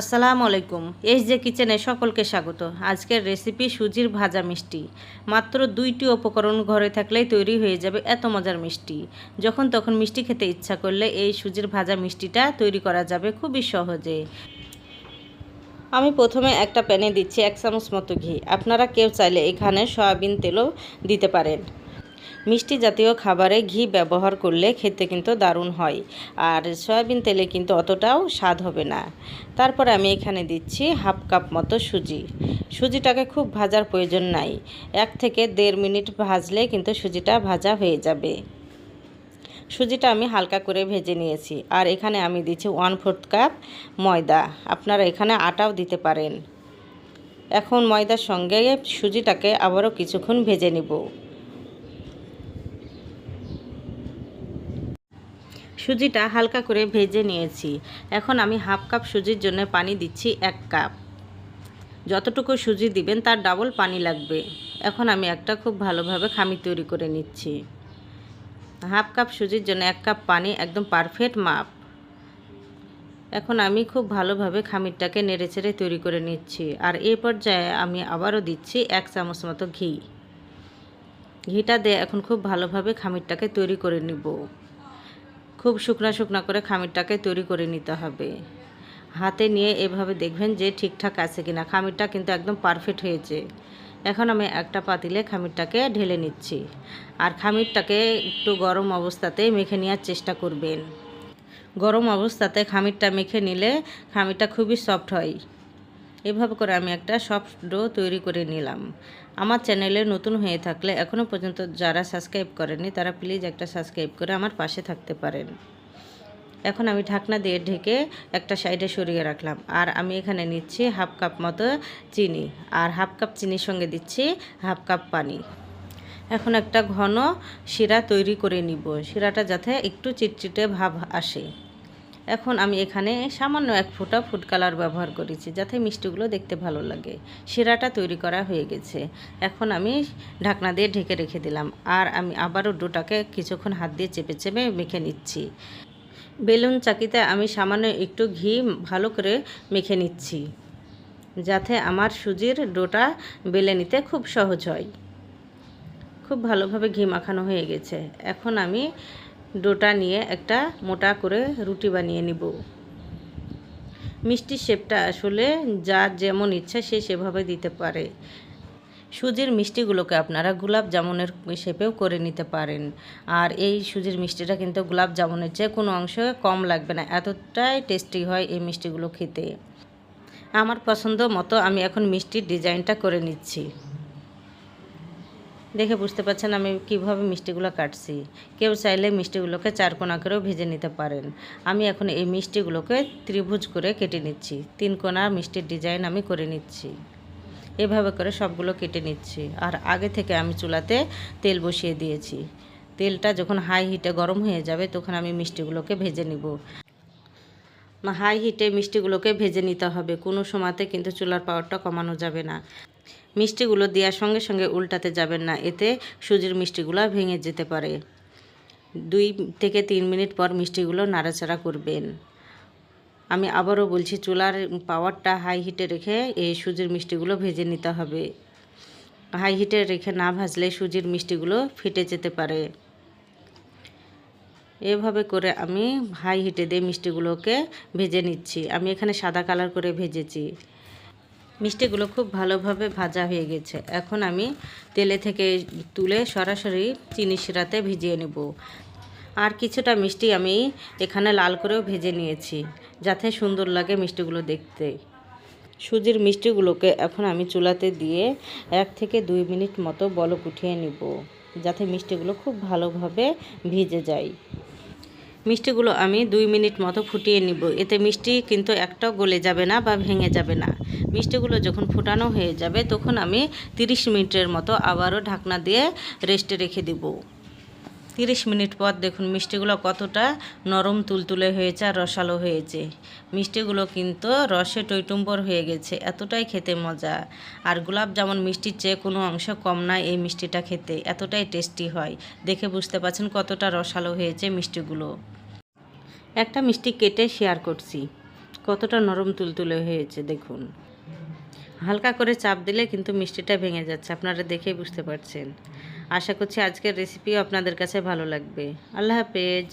আসসালামু আলাইকুম এইচ যে কিচেনে সকলকে স্বাগত। আজকের রেসিপি সুজির ভাজা মিষ্টি। মাত্র দুইটি উপকরণ ঘরে থাকলেই তৈরি হয়ে যাবে এত মজার মিষ্টি। যখন তখন মিষ্টি খেতে ইচ্ছা করলে এই সুজির ভাজা মিষ্টিটা তৈরি করা যাবে খুবই সহজে। আমি প্রথমে একটা প্যানে দিচ্ছি এক চামচ মতো ঘি। আপনারা কেউ চাইলে এখানে সয়াবিন তেলও দিতে পারেন। মিষ্টি জাতীয় খাবারে ঘি ব্যবহার করলে খেতে কিন্তু দারুণ হয়। আর সয়াবিন তেলে কিন্তু অতটাও স্বাদ হবে না। তারপর আমি এখানে দিচ্ছি হাফ কাপ মতো সুজি। সুজিটাকে খুব ভাজার প্রয়োজন নাই। এক থেকে দেড় মিনিট ভাজলে কিন্তু সুজিটা ভাজা হয়ে যাবে। সুজিটা আমি হালকা করে ভেজে নিয়েছি। আর এখানে আমি দিচ্ছি ওয়ান ফোর্থ কাপ ময়দা। আপনারা এখানে আটাও দিতে পারেন। এখন ময়দার সঙ্গে সুজিটাকে আবারও কিছুক্ষণ ভেজে নেব। সুজিটা হালকা করে ভেজে নিয়েছি। এখন আমি হাফ কাপ সুজির জন্য পানি দিচ্ছি এক কাপ। যতটুকু সুজি দিবেন তার ডাবল পানি লাগবে। এখন আমি একটা খুব ভালোভাবে খামি তৈরি করে নিচ্ছি। হাফ কাপ সুজির জন্য এক কাপ পানি, একদম পারফেক্ট মাপ। এখন আমি খুব ভালোভাবে খামিরটাকে নেড়েচেড়ে তৈরি করে নিচ্ছি। আর এ পর্যায়ে আমি আবারও দিচ্ছি এক চামচ মতো ঘি। ঘিটা দিয়ে এখন খুব ভালোভাবে খামিরটাকে তৈরি করে নিব। খুব শুকনা শুকনা করে খামিরটাকে তৈরি করে নিতে হবে। হাতে নিয়ে এভাবে দেখবেন যে ঠিকঠাক আছে কিনা। খামিরটা কিন্তু একদম পারফেক্ট হয়েছে। এখন আমি একটা পাতিলে খামিরটাকে ঢেলে নিচ্ছি। আর খামিরটাকে একটু গরম অবস্থাতে মেখে নেওয়ার চেষ্টা করবেন। গরম অবস্থাতে খামিরটা মেখে নিলে খামিরটা খুবই সফট হয়। এভাবে করে আমি একটা সফট ডো তৈরি করে নিলাম। আমার চ্যানেলে নতুন হয়ে থাকলে এখনও পর্যন্ত যারা সাবস্ক্রাইব করেনি তারা প্লিজ একটা সাবস্ক্রাইব করে আমার পাশে থাকতে পারেন। এখন আমি ঢাকনা দিয়ে ঢেকে একটা সাইডে সরিয়ে রাখলাম। আর আমি এখানে নিচ্ছি হাফ কাপ মতো চিনি। আর হাফ কাপ চিনির সঙ্গে দিচ্ছি হাফ কাপ পানি। এখন একটা ঘন শিরা তৈরি করে নিব। শিরাটা যাতে একটু চিটচিটে ভাব আসে। এখন আমি এখানে সামান্য এক ফোঁটা ফুড কালার ব্যবহার করেছি, যাতে মিষ্টিগুলো দেখতে ভালো লাগে। শিরাটা তৈরি করা হয়ে গেছে। এখন আমি ঢাকনা দিয়ে ঢেকে রেখে দিলাম। আর আমি আবারও ডোটাকে কিছুক্ষণ হাত দিয়ে চেপে চেপে মেখে নিচ্ছি। বেলুন চাকিতে আমি সামান্য একটু ঘি ভালো করে মেখে নিচ্ছি, যাতে আমার সুজির ডোটা বেলে নিতে খুব সহজ হয়। খুব ভালোভাবে ঘি মাখানো হয়ে গেছে। এখন আমি ডোটা নিয়ে একটা মোটা করে রুটি বানিয়ে নিব। মিষ্টির শেপটা আসলে যার যেমন ইচ্ছা সে সেভাবে দিতে পারে। সুজির মিষ্টিগুলোকে আপনারা গোলাপ জামুনের শেপেও করে নিতে পারেন। আর এই সুজির মিষ্টিটা কিন্তু গোলাপ জামুনের চেয়ে কোনো অংশে কম লাগবে না, এতটাই টেস্টি হয় এই মিষ্টিগুলো খেতে। আমার পছন্দ মতো আমি এখন মিষ্টির ডিজাইনটা করে নিচ্ছি। দেখে বুঝতে পারছেন আমি কীভাবে মিষ্টিগুলো কাটছি। কেউ চাইলে মিষ্টিগুলোকে চারকোনা করেও ভেজে নিতে পারেন। আমি এখন এই মিষ্টিগুলোকে ত্রিভুজ করে কেটে নিচ্ছি। তিন কোনা মিষ্টির ডিজাইন আমি করে নিচ্ছি। এভাবে করে সবগুলো কেটে নিচ্ছি। আর আগে থেকে আমি চুলাতে তেল বসিয়ে দিয়েছি। তেলটা যখন হাই হিটে গরম হয়ে যাবে তখন আমি মিষ্টিগুলোকে ভেজে নিব। হাই হিটে মিষ্টিগুলোকে ভেজে নিতে হবে। কোনো সময়তে কিন্তু চুলার পাওয়ারটা কমানো যাবে না। মিষ্টিগুলো দেওয়ার সঙ্গে সঙ্গে উল্টাতে যাবেন না, এতে সুজির মিষ্টিগুলো ভেঙে যেতে পারে। দুই থেকে তিন মিনিট পর মিষ্টিগুলো নাড়াচাড়া করবেন। আমি আবারও বলছি, চুলার পাওয়ারটা হাই হিটে রেখে এই সুজির মিষ্টিগুলো ভেজে নিতে হবে। হাই হিটে রেখে না ভাজলে সুজির মিষ্টিগুলো ফেটে যেতে পারে। এভাবে করে আমি হাই হিটে দিয়ে মিষ্টিগুলোকে ভেজে নিচ্ছি। আমি এখানে সাদা কালার করে ভেজেছি। মিষ্টিগুলো খুব ভালোভাবে ভাজা হয়ে গেছে। এখন আমি তেলে থেকে তুলে সরাসরি চিনি শিরাতে ভিজিয়ে নেব। আর কিছুটা মিষ্টি আমি এখানে লাল করেও ভেজে নিয়েছি, যাতে সুন্দর লাগে মিষ্টিগুলো দেখতে। সুজির মিষ্টিগুলোকে এখন আমি চুলাতে দিয়ে এক থেকে দুই মিনিট মতো বলক উঠিয়ে নিব, যাতে মিষ্টিগুলো খুব ভালোভাবে ভিজে যায়। মিষ্টিগুলো আমি দুই মিনিট মতো ফুটিয়ে নিব। এতে মিষ্টি কিন্তু একটাও গলে যাবে না বা ভেঙে যাবে না। মিষ্টিগুলো যখন ফুটানো হয়ে যাবে, তখন আমি 30 মিনিটের মতো আবারও ঢাকনা দিয়ে রেস্টে রেখে দেব। তিরিশ মিনিট পর দেখুন, মিষ্টিগুলো কতটা নরম তুলতুলে হয়েছে আর রসালো হয়েছে। মিষ্টিগুলো কিন্তু রসে টইটুম্বর হয়ে গেছে, এতটাই খেতে মজা। আর গোলাপ যেমন মিষ্টির চেয়ে কোনো অংশ কম না এই মিষ্টিটা খেতে, এতটাই টেস্টি হয়। দেখে বুঝতে পারছেন কতটা রসালো হয়েছে মিষ্টিগুলো। একটা মিষ্টি কেটে শেয়ার করছি, কতটা নরম তুলতুলে হয়েছে দেখুন। হালকা করে চাপ দিলে কিন্তু মিষ্টিটা ভেঙে যাচ্ছে, আপনারা দেখেই বুঝতে পারছেন। আশা করছি আজকের রেসিপিও আপনাদের কাছে ভালো লাগবে। আল্লাহ হাফেজ।